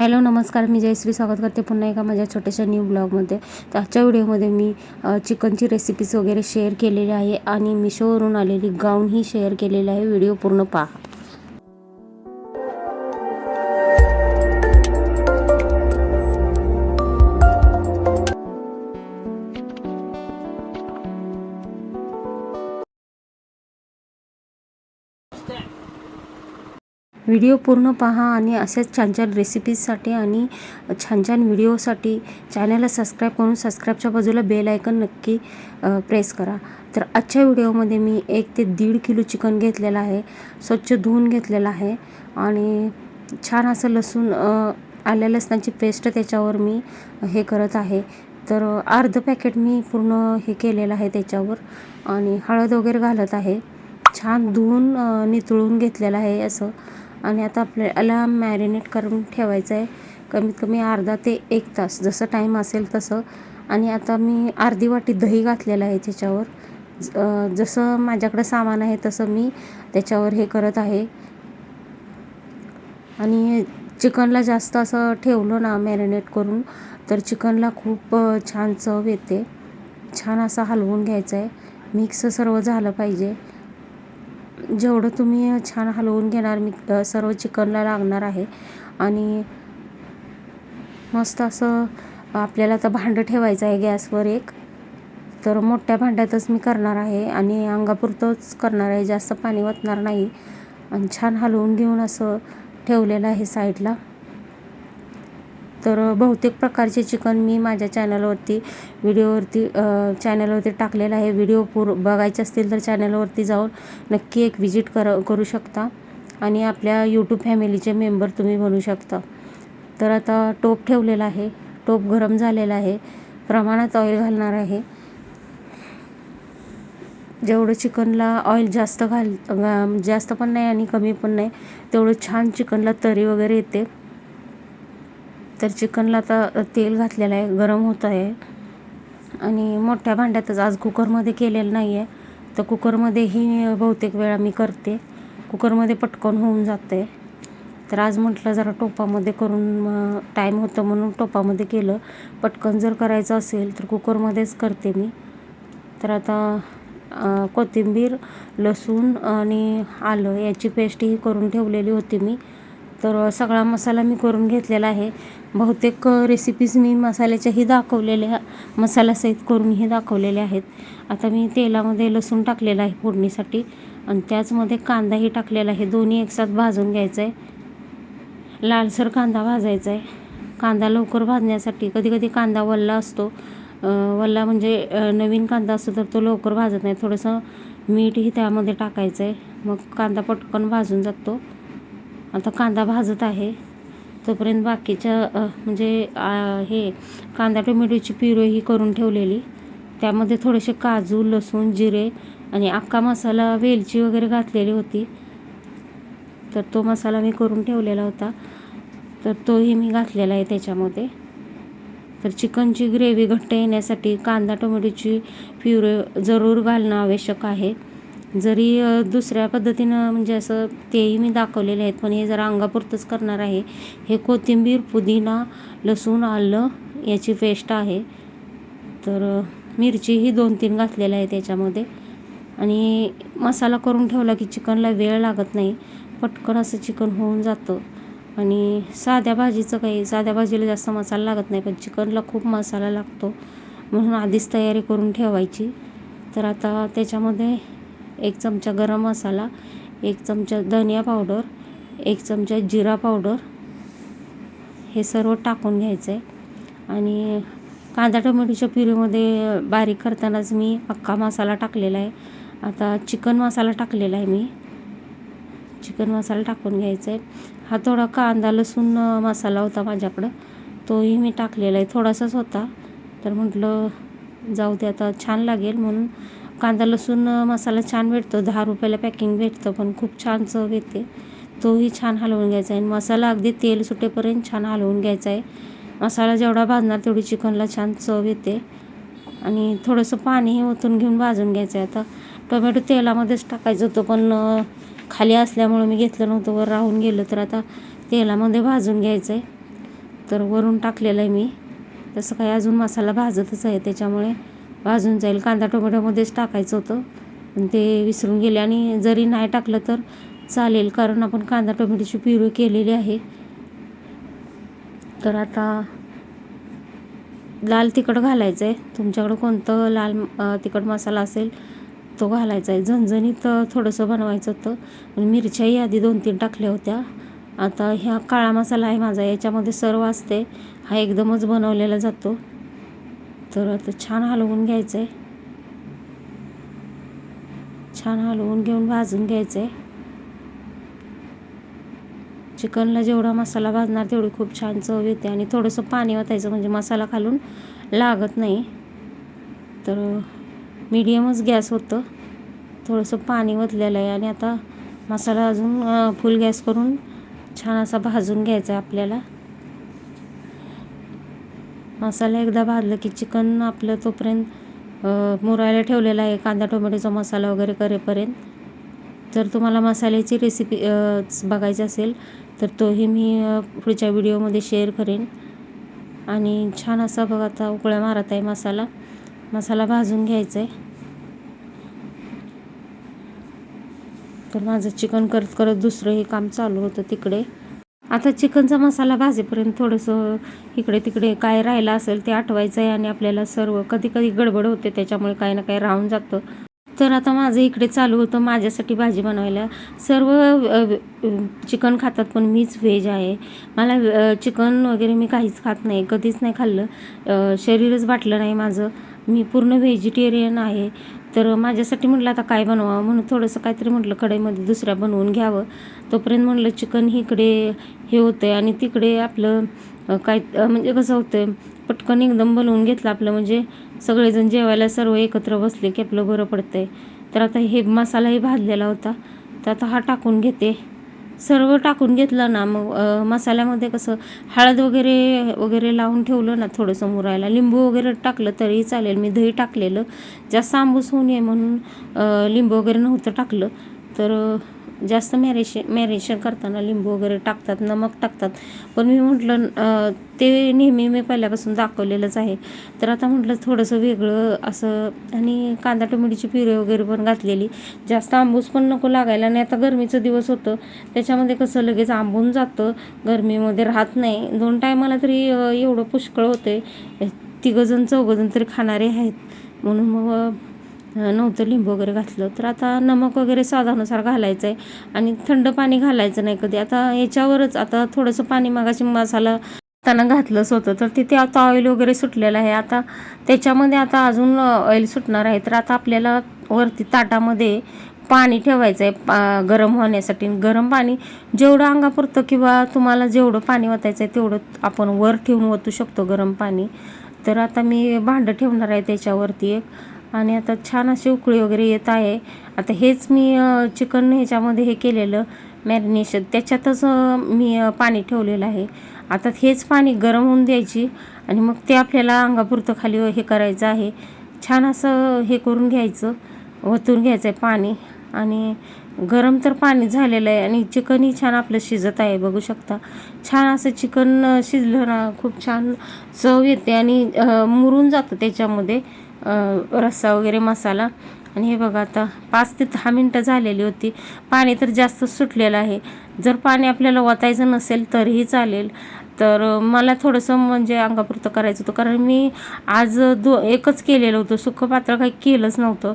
Hello नमस्कार. मी जयश्री स्वागत करते पुन्हा एका माझ्या छोट्याशा न्यू ब्लॉगमध्ये तर आजच्या व्हिडिओमध्ये मी चिकनची रेसिपीज वगैरे शेअर केलेली आहे आणि मिशोवरून आलेली गाऊनही शेअर केलेली आहे. व्हिडिओ पूर्ण पहा. व्हिडिओ पूर्ण पहा आणि असेच छान छान रेसिपीजसाठी आणि छान छान व्हिडिओसाठी चॅनलला सबस्क्राईब करून सबस्क्राईबच्या बाजूला बेल आयकन नक्की प्रेस करा. तर आजच्या व्हिडिओमध्ये मी एक ते दीड किलो चिकन घेतलेलं आहे स्वच्छ धुवून घेतलेलं आहे आणि छान असं लसूण अ, आल्या लसणाची पेस्ट त्याच्यावर मी हे करत आहे. तर अर्ध पॅकेट मी पूर्ण हे केलेलं आहे त्याच्यावर आणि हळद वगैरे घालत आहे. छान धुवून नितळून घेतलेलं आहे असं. आणि आता आपल्याला मॅरिनेट करून ठेवायचं आहे. कमीत कमी अर्धा ते एक तास जसं टाईम असेल तसं. आणि आता मी अर्धी वाटी दही घातलेलं आहे त्याच्यावर. जसं माझ्याकडं सामान आहे तसं मी त्याच्यावर हे करत आहे. आणि चिकनला जास्त असं ठेवलं ना मॅरिनेट करून तर चिकनला खूप छान चव येते. छान असं हलवून घ्यायचं आहे. मिक्स सर्व झालं पाहिजे. जेवढं तुम्ही छान हलवून घेणार मी सर्व चिकनला लागणार आहे. आणि मस्त असं आपल्याला आता भांडं ठेवायचं आहे गॅसवर एक. तर मोठ्या भांड्यातच मी करणार आहे आणि अंगापुरतंच करणार आहे. जास्त पाणी वतणार नाही. आणि छान हलवून घेऊन असं ठेवलेलं आहे साईडला. तर बहुतेक प्रकारचे चिकन मी माझ्या चॅनलवरती व्हिडिओवरती चॅनलवरती टाकलेलं आहे. व्हिडिओ पूर बघायचे असतील तर चॅनलवरती जाऊन नक्की एक व्हिजिट कर करू शकता. आणि आपल्या यूट्यूब फॅमिलीचे मेंबर तुम्ही बनू शकता. तर आता टोप ठेवलेला आहे. टोप गरम झालेला आहे. प्रमाणात ऑइल घालणार आहे. जेवढं चिकनला ऑइल जास्त घाल जास्त पण नाही आणि कमी पण नाही तेवढं छान चिकनला तरी वगैरे येते. तर चिकनला आता तेल घातलेलं आहे गरम होत आहे. आणि मोठ्या भांड्यातच आज कुकरमध्ये केलेलं नाही आहे तर कुकरमध्येही बहुतेक वेळा मी करते. कुकरमध्ये पटकन होऊन जाते. तर आज म्हटलं जरा टोपामध्ये करून टाईम होतं म्हणून टोपामध्ये केलं. पटकन जर करायचं असेल तर कुकरमध्येच करते मी. तर आता कोथिंबीर लसूण आणि आलं याची पेस्टही करून ठेवलेली होती मी. तर सगळा मसाला मी करून घेतलेला आहे. बहुतेक रेसिपीज मी मसाल्याच्याही दाखवलेल्या मसाल्यासहित करूनही दाखवलेल्या आहेत. आता मी तेलामध्ये लसूण टाकलेला आहे फोडणीसाठी आणि त्याचमध्ये कांदाही टाकलेला आहे. दोन्ही एकसाथ भाजून घ्यायचं आहे लालसर कांदा भाजायचा आहे कांदा लवकर भाजण्यासाठी कधी कधी कांदा वल्ला असतो. वल्ला म्हणजे नवीन कांदा असतो तर तो लवकर भाजत नाही. थोडंसं मीठही त्यामध्ये टाकायचं आहे मग कांदा पटकन भाजून जातो. आता कांदा भाजत आहे. तोपर्यंत बाकीच्या म्हणजे हे कांदा टोमॅटोची प्युरीही करून ठेवलेली. त्यामध्ये थोडेसे काजू लसूण जिरे आणि अख्खा मसाला वेलची वगैरे घातलेली होती. तर तो मसाला मी करून ठेवलेला होता. तर तोही मी घातलेला आहे त्याच्यामध्ये. तर चिकनची ग्रेव्ही घट्ट येण्यासाठी कांदा टोमॅटोची प्युरे जरूर घालणं आवश्यक आहे. जरी दुसऱ्या पद्धतीनं म्हणजे असं तेही मी दाखवलेले आहेत पण हे जरा अंगापुरतंच करणार आहे. हे कोथिंबीर पुदिना लसूण आलं याची पेस्ट आहे. तर मिरची मिरचीही दोन तीन घातलेल्या आहे त्याच्यामध्ये आणि मसाला करून ठेवला की चिकनला वेळ लागत नाही. पटकन असं चिकन होऊन जातं. आणि साध्या भाजीचं काही साध्या भाजीला जास्त मसाला लागत नाही पण चिकनला खूप मसाला लागतो. म्हणून आधीच तयारी करून ठेवायची. तर आता त्याच्यामध्ये एक चमचा गरम मसाला एक चमचा धनिया पावडर एक चमचा जिरा पावडर हे सर्व टाकून घ्यायचं आहे आणि कांदा टोमॅटोच्या प्युरीमध्ये बारीक करतानाच मी अख्खा मसाला टाकलेला आहे. आता चिकन मसाला टाकलेला आहे मी. चिकन मसाला टाकून घ्यायचा आहे हा थोडा कांदा लसूण मसाला होता माझ्याकडं. तोही मी टाकलेला आहे. थोडासाच होता. तर म्हटलं जाऊ दे आता छान लागेल म्हणून कांदा लसूण मसाला छान भेटतो. दहा रुपयाला पॅकिंग भेटतं पण खूप छान चव येते. तोही छान हलवून घ्यायचा आहे. आणि मसाला अगदी तेल सुटेपर्यंत छान हलवून घ्यायचा आहे. मसाला जेवढा भाजणार तेवढी चिकनला छान चव येते. आणि थोडंसं पाणीही ओतून घेऊन भाजून घ्यायचं आहे. आता टोमॅटो तेलामध्येच टाकायचं होतं पण खाली असल्यामुळं मी घेतलं नव्हतं. वर राहून गेलं तर आता तेलामध्ये भाजून घ्यायचं आहे. तर वरून टाकलेलं आहे मी. तसं काही अजून मसाला भाजतच आहे. त्याच्यामुळे भाजून जाईल. कांदा टोमॅटोमध्येच टाकायचं होतं. पण ते विसरून गेले. आणि जरी नाही टाकलं तर चालेल कारण आपण कांदा टोमॅटोची पिवळी केलेली आहे. तर आता लाल तिखट घालायचं आहे तुमच्याकडं कोणतं लाल तिखट मसाला असेल तो घालायचा आहे. झणझणीत थोडंसं बनवायचं होतं. आणि मिरच्याही आधी दोन तीन टाकल्या होत्या. आता ह्या काळा मसाला आहे माझा. याच्यामध्ये सर्व असते. हा एकदमच बनवलेला जातो. तर आता छान हलवून घ्यायचं आहे छान हलवून घेऊन भाजून घ्यायचं आहे चिकनला जेवढा मसाला भाजणार तेवढी खूप छान चव येते आणि थोडंसं पाणी ओतायचं म्हणजे मसाला खालून लागत नाही. तर मीडियमच गॅस होतं. थोडंसं पाणी ओतलेलं आहे आणि आता मसाला अजून फुल गॅस करून छान असा भाजून घ्यायचा आहे आपल्याला. मसाला एकदा भाजलं की चिकन आपलं तोपर्यंत मुरायला ठेवलेला आहे कांदा टोमॅटोचा मसाला वगैरे करेपर्यंत. जर तुम्हाला मसाल्याची रेसिपी बघायची असेल तर तोही मी पुढच्या व्हिडिओमध्ये शेअर करेन. आणि छान असा बघा आता उकळ्या मारत आहे मसाला. मसाला भाजून घ्यायचा आहे तर माझं चिकन करत करत दुसरंही काम चालू होतं तिकडे. आता चिकनचा मसाला भाजेपर्यंत थोडंसं इकडे तिकडे काय राहिलं असेल ते आठवायचं आहे आणि आपल्याला सर्व कधी कधी गडबड होते त्याच्यामुळे काही ना काही राहून जातं. तर आता माझं इकडे चालू होतं माझ्यासाठी भाजी बनवायला. सर्व चिकन खातात पण मीच व्हेज आहे. मला चिकन वगैरे मी काहीच खात नाही कधीच नाही खाल्लं. शरीरच वाटलं नाही माझं. मी पूर्ण व्हेजिटेरियन आहे. तर माझ्यासाठी म्हटलं आता काय बनवावं? म्हणून थोडंसं काहीतरी म्हटलं कढईमध्ये दुसऱ्या बनवून घ्यावं. तोपर्यंत म्हटलं चिकन इकडे हे होतं आहे आणि तिकडे आपलं काय म्हणजे कसं होतं पटकन एकदम बनवून घेतलं आपलं म्हणजे सगळेजण जेवायला सर्व एकत्र बसले की आपलं बरं पडतं आहे तर आता हे मसालाही भाजलेला होता. तर आता हा टाकून घेते. सर्व टाकून घेतलं ना मग मसाल्यामध्ये कसं हळद वगैरे वगैरे लावून ठेवलं ना थोडंसं मुरायला. लिंबू वगैरे टाकलं तरी चालेल. मी दही टाकलेलं. जास्त आंबूस होऊ नये म्हणून लिंबू वगैरे नव्हतं टाकलं. तर जास्त मॅरेशन मॅरेशन करताना लिंबू वगैरे टाकतात नमक टाकतात. पण मी म्हटलं ते नेहमी मी पहिल्यापासून दाखवलेलंच आहे. तर आता म्हटलं थोडंसं वेगळं असं आणि कांदा टोमॅटोची पिरे वगैरे पण घातलेली. जास्त आंबूस पण नको लागायला आणि आता गरमीचं दिवस होतं. त्याच्यामध्ये कसं लगेच आंबून जातं गरमीमध्ये राहत नाही. दोन टायमाला तरी एवढं पुष्कळ होते तिघंजण चौघंजण तरी खाणारे आहेत. म्हणून मग नव्हतं लिंबू वगैरे घातलं. तर आता नमक वगैरे स्वादानुसार घालायचं आहे आणि थंड पाणी घालायचं नाही कधी. आता याच्यावरच आता थोडंसं पाणी मागाशी मसाला त्यांना घातलंच होतं तर तिथे आता ऑइल वगैरे सुटलेलं आहे. आता त्याच्यामध्ये आता अजून ऑइल सुटणार आहे. तर आता आपल्याला वरती ताटामध्ये पाणी ठेवायचं आहे पा गरम होण्यासाठी. गरम पाणी जेवढं अंगापुरतं किंवा तुम्हाला जेवढं पाणी ओतायचं आहे तेवढं आपण वर ठेवून ओतू शकतो गरम पाणी. तर आता मी भांडं ठेवणार आहे त्याच्यावरती एक. आणि आता छान अशी उकळी वगैरे येत आहे. आता हेच मी चिकन ह्याच्यामध्ये हे केलेलं मॅरिनेशन. त्याच्यातच मी पाणी ठेवलेलं आहे. आता हेच पाणी गरम होऊन द्यायची आणि मग ते आपल्याला अंगापुरतं खाली हे करायचं आहे. छान असं हे करून घ्यायचं ओतून घ्यायचं आहे पाणी. आणि गरम तर पाणी झालेलं आहे आणि चिकनही छान आपलं शिजत आहे बघू शकता. छान असं चिकन शिजलं ना खूप छान चव येते आणि मुरून जातं त्याच्यामध्ये. रस्सा वगैरे मसाला. आणि हे बघा आता पाच ते दहा मिनटं झालेली होती. पाणी तर जास्त सुटलेलं आहे. जर पाणी आपल्याला ओतायचं नसेल तरीही चालेल. तर मला थोडंसं म्हणजे अंगापुरतं करायचं होतं. कारण मी आज दो एकच केलेलं होतं. सुकं पात्र काही केलंच नव्हतं.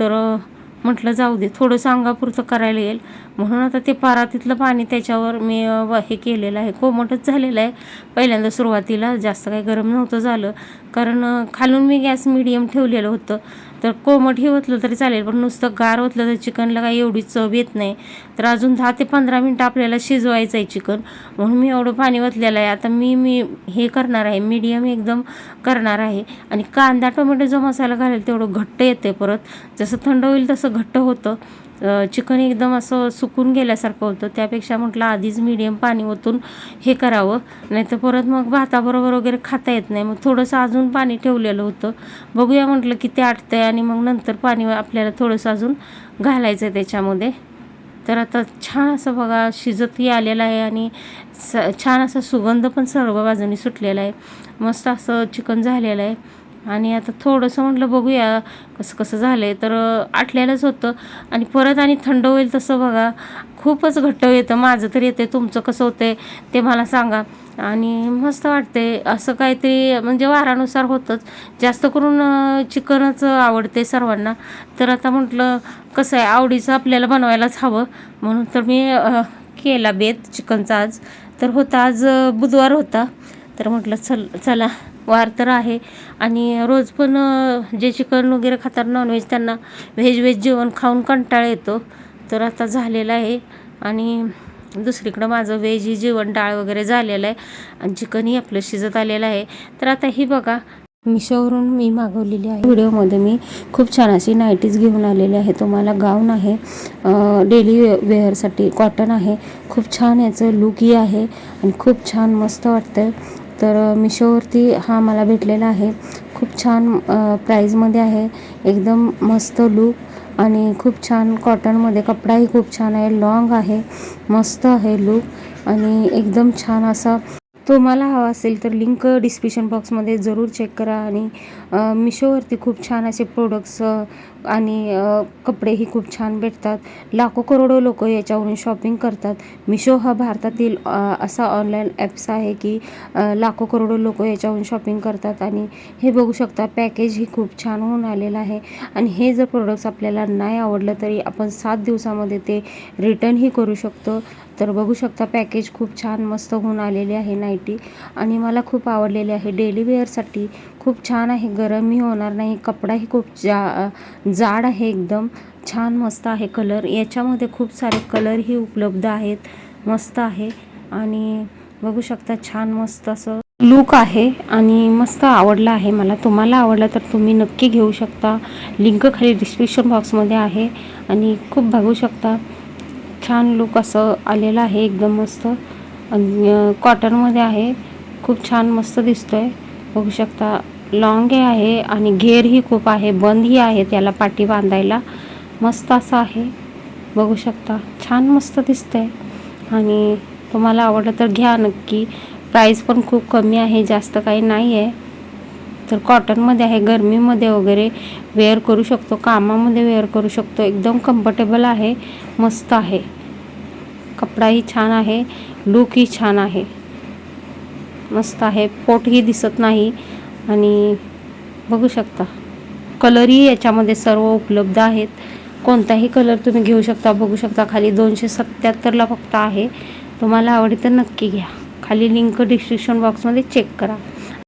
तर म्हटलं जाऊ दे थोडंसं अंगापुरतं करायला येईल. म्हणून आता ते परातीतलं पाणी त्याच्यावर मी व- हे केलेलं आहे कोमटच झालेलं आहे. पहिल्यांदा सुरुवातीला जास्त काही गरम नव्हतं झालं. कारण खालून मी गॅस मिडियम ठेवलेलं होतं. तर कोमट हे ओतलं तरी चालेल पण नुसतं गार ओतलं तर चिकनला काही एवढी चव येत नाही. तर अजून दहा ते पंधरा मिनटं आपल्याला शिजवायचं आहे चिकन. म्हणून मी एवढं पाणी ओतलेलं आहे. आता मी मी हे करणार आहे. मीडियम एकदम करणार आहे. आणि कांदा टोमॅटो जो मसाला घालेल तेवढं घट्ट येते परत. जसं थंड होईल तसं घट्ट होतं. चिकन एकदम असं सुकून गेल्यासारखं होतं. त्यापेक्षा म्हटलं आधीच मीडियम पाणी ओतून हे करावं. नाही तर परत मग भाताबरोबर वगैरे खाता येत नाही. मग थोडंसं अजून पाणी ठेवलेलं होतं. बघूया म्हटलं की ते आटतं आटतंय आणि मग नंतर पाणी आपल्याला थोडंसं अजून घालायचं आहे त्याच्यामध्ये. तर आता छान असं बघा शिजतही आलेलं आहे आणि स छान असा सुगंध पण सर्व बाजूनी सुटलेला आहे. मस्त असं चिकन झालेलं आहे. आणि आता थोडंसं म्हटलं बघूया कसं कसं झालं आहे तर आटलेलंच होतं. आणि परत आणि थंड होईल तसं बघा खूपच घट्ट येतं. माझं तर येते तुमचं कसं होतंय ते मला सांगा. आणि मस्त वाटते असं काहीतरी म्हणजे वारानुसार होतंच. जास्त करून चिकनच आवडते सर्वांना. तर आता म्हटलं कसं आहे आवडीचं आपल्याला बनवायलाच हवं. म्हणून तर मी केला बेत चिकनचा आज. तर होता आज बुधवार होता. तर म्हटलं चल चला वार तर आहे. आणि रोज पण जे चिकन वगैरे खातात नॉनव्हेज त्यांना व्हेज व्हेज जेवण खाऊन कंटाळा येतो. तर आता झालेलं आहे. आणि दुसरीकडं माझं व्हेज ही जेवण डाळ वगैरे झालेलं आहे. आणि चिकनही आपलं शिजत आलेलं आहे. तर आता ही बघा मिशोवरून मी मागवलेली आहे. व्हिडिओमध्ये मी खूप छान अशी नाईटीज घेऊन आलेली आहे. तुम्हाला गाऊन आहे. डेली वेअरसाठी कॉटन आहे. खूप छान याचं लुकही आहे. आणि खूप छान मस्त वाटतं तर मिशोवरती हा मला भेटलेला आहे. खूप छान प्राईजमध्ये आहे. एकदम मस्त लूक आणि खूप छान कॉटनमध्ये कपडाही खूप छान आहे. लॉंग आहे मस्त आहे लूक आणि एकदम छान असा तुम्हाला हवा असेल तर लिंक डिस्क्रिप्शन बॉक्समध्ये जरूर चेक करा आणि मिशोवरती खूप छान असे प्रोडक्ट्स आणि कपडेही खूप छान भेटतात. लाखो करोडो लोक याच्यावरून शॉपिंग करतात. मिशो हा भारतातील असा ऑनलाईन ॲप्स आहे की लाखो करोडो लोक याच्यावरून शॉपिंग करतात आणि हे बघू शकता पॅकेजही खूप छान होऊन आलेलं आहे. आणि हे जर प्रोडक्ट्स आपल्याला नाही आवडलं तरी आपण सात दिवसामध्ये ते रिटर्नही करू शकतो. तर बघू शकता पॅकेज खूप छान मस्त होऊन आलेले आहे नाईटी. आणि मला खूप आवडलेले आहे डेली वेअरसाठी खूप छान आहे. गरमही होणार नाही. कपडाही खूप जा जाड आहे एकदम. छान मस्त आहे कलर. याच्यामध्ये खूप सारे कलरही उपलब्ध आहेत. मस्त आहे. आणि बघू शकता छान मस्त असं लूक आहे आणि मस्त आवडला आहे मला. तुम्हाला आवडलं तर तुम्ही नक्की घेऊ शकता. लिंक खाली डिस्क्रिप्शन बॉक्समध्ये आहे. आणि खूप बघू शकता छान लुक असं आलेलं आहे. एकदम मस्त. आणि कॉटनमध्ये आहे. खूप छान मस्त दिसतो आहे बघू शकता लॉंग आहे आणि घेरही खूप आहे बंदही आहे त्याला पाठी बांधायला. मस्त असं आहे. बघू शकता छान मस्त दिसतंय. आणि तुम्हाला आवडलं तर घ्या नक्की. प्राईस पण खूप कमी आहे जास्त काही नाही आहे तर कॉटनमध्ये आहे गरमीमध्ये वगैरे वेअर करू शकतो कामामध्ये वेअर करू शकतो. एकदम कम्फर्टेबल आहे मस्त आहे. कपडाही छान आहे लुकही छान आहे. मस्त आहे. पोटही दिसत नाही. आणि बघू शकता कलरही याच्यामध्ये सर्व उपलब्ध आहेत. कोणताही कलर तुम्ही घेऊ शकता बघू शकता. खाली दोनशे सत्त्याहत्तरला फक्त आहे. तुम्हाला आवडेल तर नक्की घ्या. खाली लिंक डिस्क्रिप्शन बॉक्समध्ये चेक करा.